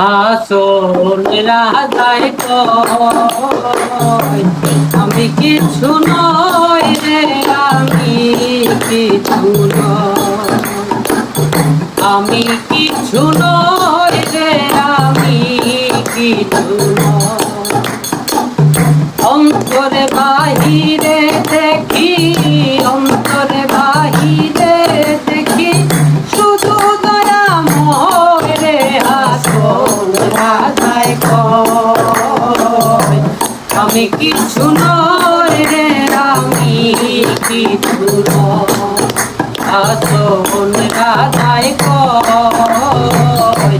আসল রাজায় কয়, আমি কিছু নই রে, আমি কিছু আমি কিছু নই রে, আমি কিছু অন্তরে বাহিরে দেখি আমি কিছু নই রে আমি কিছু নয়। রাজায় কয়।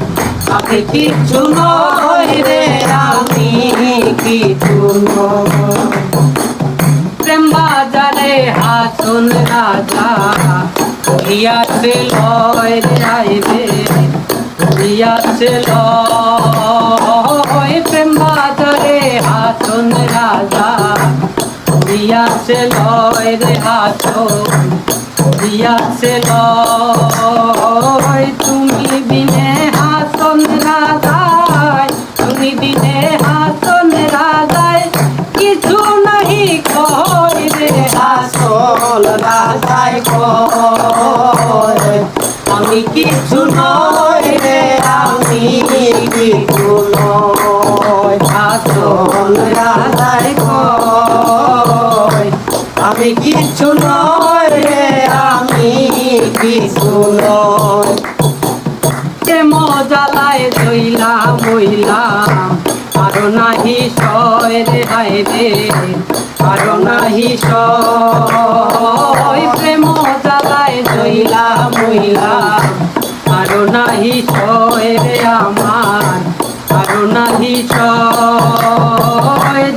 আমি কিছু নই রে আমি কিছু নয়। প্রেম বাজারে হাসন রাজা হইয়াছে লয় রে আইবে হইয়াছে লয়। হাসন রাজা। হইয়াছে লয় রে হাসন হইয়াছে লয়। তুমি বিনে হাসন রাজায় তুমি বিনে হাসন রাজায় কিছু নাহি কই রে হাসন রাজায় কয়। আমি কিছু নই রে, আমি কিছু নয়। আমি কিছু নয় রে, আমি কিছু নয়। মজালায় ধইলাম হইলাম আরও নাহি সয় রে, হায় রে। আরও নাহি সয়। প্রেম জ্বালায় ধইলাম হইলাম আরও নাহি সয়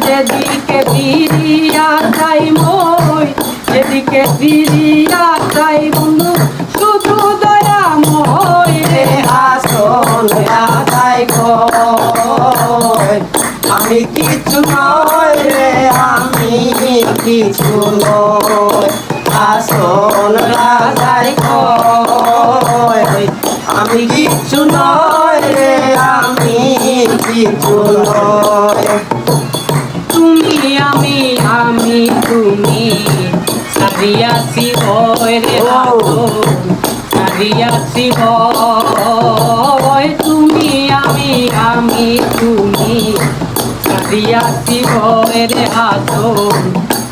যেদিকে ফিরিয়া যাই মই, যেদিকে ফিরিয়া যাই বন্ধু, শুধু দয়া মই রে। আসল আদায় আমি কিছু নয় রে, আমি কিছু নয়। আসল রাজাই কয় আমি কিছু নয় রে, আমি কিছু নয় তুমি, আমি আমি, তুমি সারিয়াছি হয় রে সারিয়াছি হয় তুমি আমি আমি তুমি সারিয়াছি হয় রে হাসন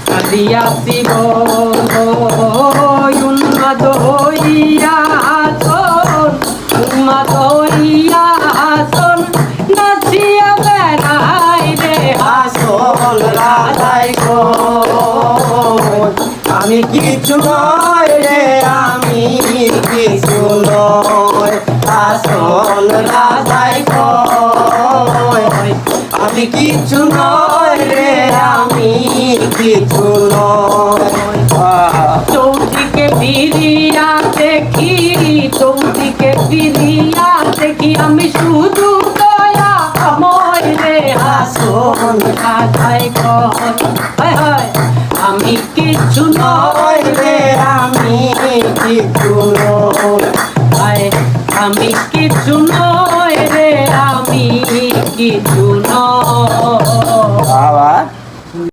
সারিয়াছি হয় আমি কিছু নয় রে, আমি কিছু নয়। আসল রাজাই আমি কিছু নয় রে, আমি কিছু নয়। চৌদিকে ফিরিয়া দেখি, চৌদিকে ফিরিয়া দেখি আমি শুধু আমি কিছু নয় রে আমি কিছু নয়। আমি কিছু নয় রে আমি কিছু নয়।